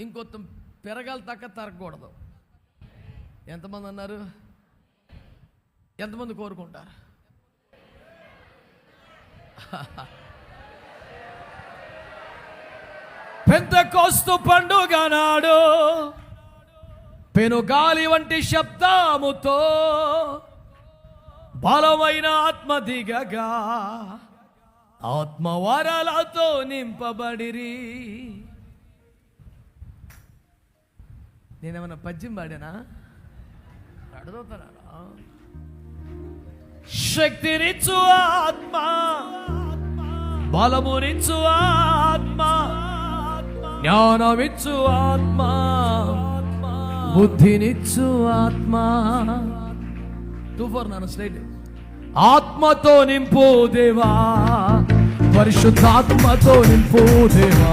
ఇంకొంత పెరగాలి తక్క తరగకూడదు. ఎంతమంది అన్నారు? ఎంతమంది కోరుకుంటారు? పెద్ద కోస్తు పండుగ నాడు పెనుగాలి వంటి శబ్దముతో బలమైన ఆత్మ దిగగా. ఆత్మవరాలతో నింపబడిరి. నేనేమన్నా పద్యం పాడానా? అడుగుతారా శక్తినిచ్చు ఆత్మ. బలమునిచ్చు ఆత్మ. జ్ఞానమిచ్చు ఆత్మ. బుద్ధినిచ్చు ఆత్మ. టూ ఫోర్ నన్ను స్ట్రైట్ ఆత్మతో నింపు దేవా పరిశుద్ధాత్మతో నింపు దేవా.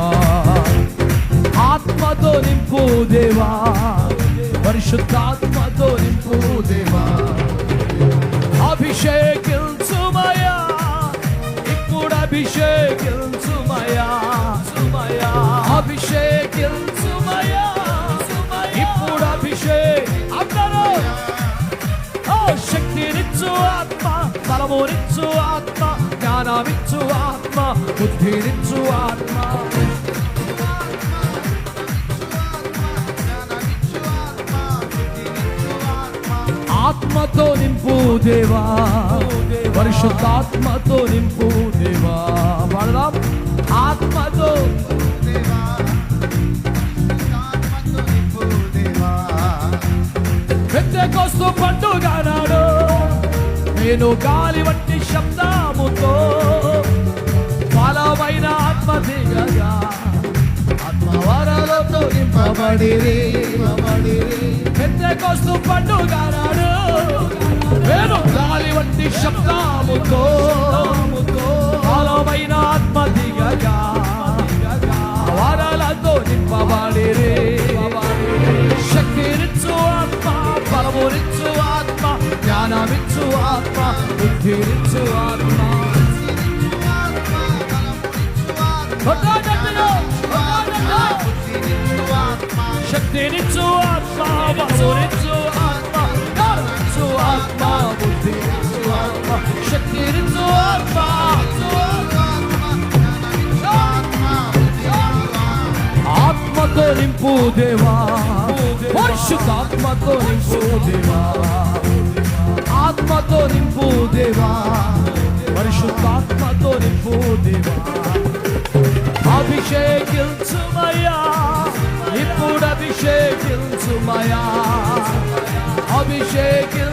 ఆత్మతో నింపు దేవా పరిశుద్ధాత్మతో నింపు దేవా. అభిషేకించుమయా ఇప్పుడు అభిషేక్ శక్తినిచ్చు ఆత్మ బలమునిచ్చు ఆత్మ జ్ఞానమిచ్చు ఆత్మ బుద్ధినిచ్చు ఆత్మ. ఆత్మతో నింపు దేవా పరిశుద్ధాత్మతో నింపు దేవా. వాడదాం ఆత్మతో పెద్ద కోసం పండు నేను గాలి వంటి శబ్దముతో బలమైన ఆత్మ దిగగా ఆత్మవరాలతో నింపబడి పెద్దకొస్తూ పండుగ నాడు నేను గాలి వంటి శబ్దముతో బలమైన ఆత్మ దిగగా వరాలతో నింపబడిరి. బుద్ధినిచ్చు ఆత్మ కొట్టాడట్టులో, కొట్టాడట్టు. శక్తినిచ్చు ఆత్మ బలమునిచ్చు ఆత్మ జ్ఞానమిచ్చు ఆత్మ బుద్ధినిచ్చు ఆత్మ శక్తినిచ్చు ఆత్మ ఆత్మతో నింపు దేవా పరిశుద్ధాత్మతో నింపు దేవా ఆత్మతో నింపు దేవా అభిషేకించుమయా ఇప్పుడు అభిషేకించుమయా అభిషేకించుమయా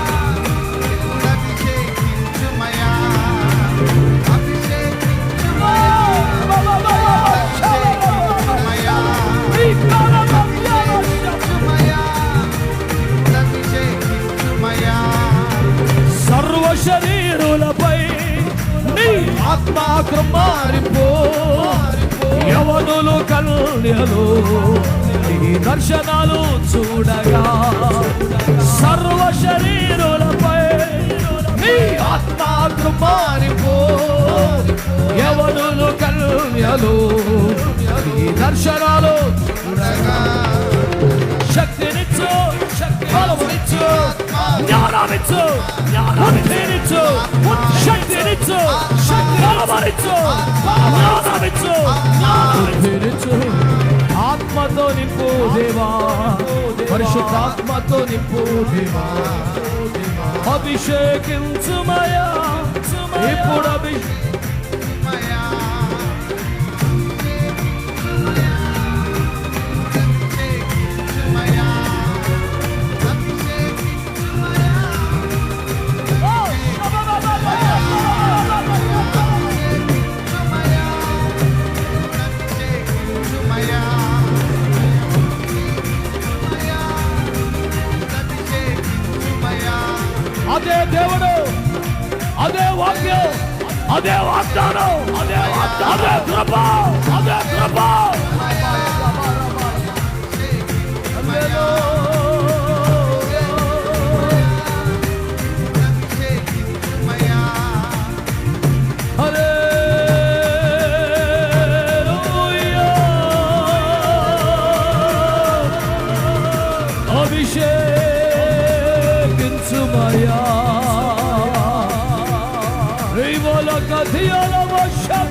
ఆత్మ మారిపో. యవనులు కన్యలు నీ దర్శనాలు చూడగా సర్వ శరీరులపై నీ ఆత్మ కృమారిపో యవనులు కన్యలు నీ దర్శనాలు శక్తినిచ్చు శక్తి బలమునిచ్చు జ్ఞానమిచ్చు జ్ఞానమిచ్చు శక్తినిచ్చు బలమునిచ్చు జ్ఞానమిచ్చు జ్ఞానమిచ్చు ఆత్మతో నింపు దేవా. పరిశుద్ధాత్మతో నింపు దేవా. అభిషేకించుమయా ఇప్పుడు Abhishek rabal, Avec rabal. Abhishek Tumaya Rivala Kathiyala Vashabha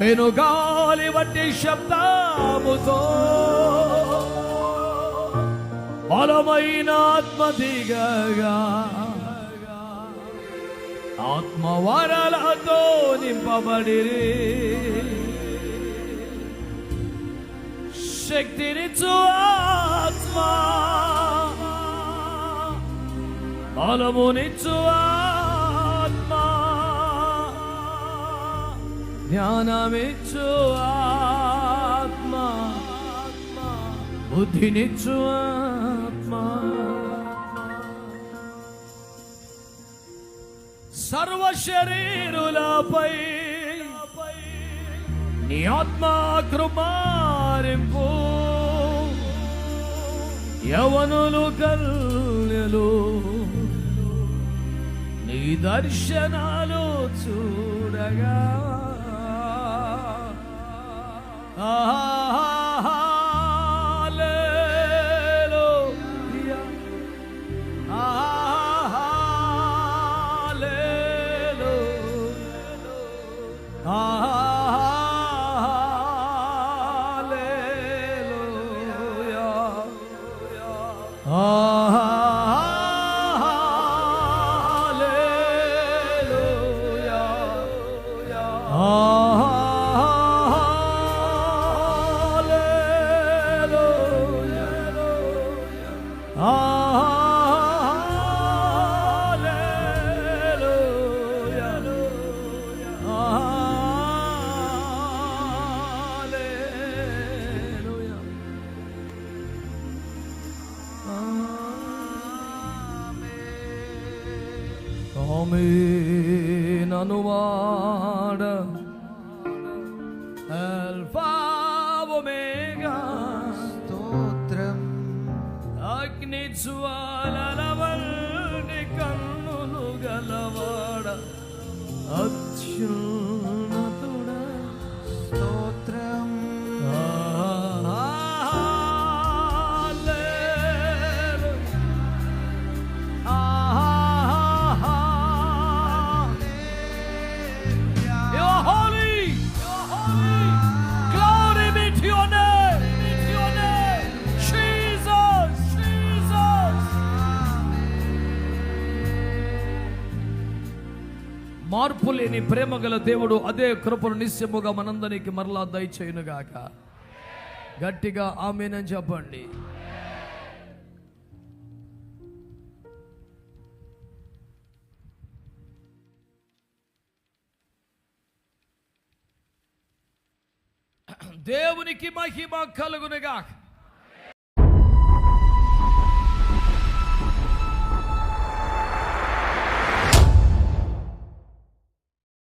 కరబల గాలి వంటి శబ్దముతో బలమైన ఆత్మ దిగగా. ఆత్మ వరలతో శక్తినిచ్చు ఆత్మ. బలమునిచ్చు ఆత్మ జ్ఞానమిచ్చు ఆత్మ బుద్ధినిచ్చు ఆత్మ సర్వ శరీరులపై నీ ఆత్మ కృపారింపు యవనులు కల్లు నీ దర్శనాలు చూడగా ah, ah, ah. Alpha omega. స్తోత్రం. అగ్ని జ్వాలలవల్ని కన్నులు గలవాడ. అత్యున్నతుడా మార్పు లేని ప్రేమ గల దేవుడు అదే కృపను నిశ్చయముగా మనందరికి మరలా దయచేయునుగాక. గట్టిగా ఆమెనని చెప్పండి. దేవునికి మహిమ కలుగునుగాక.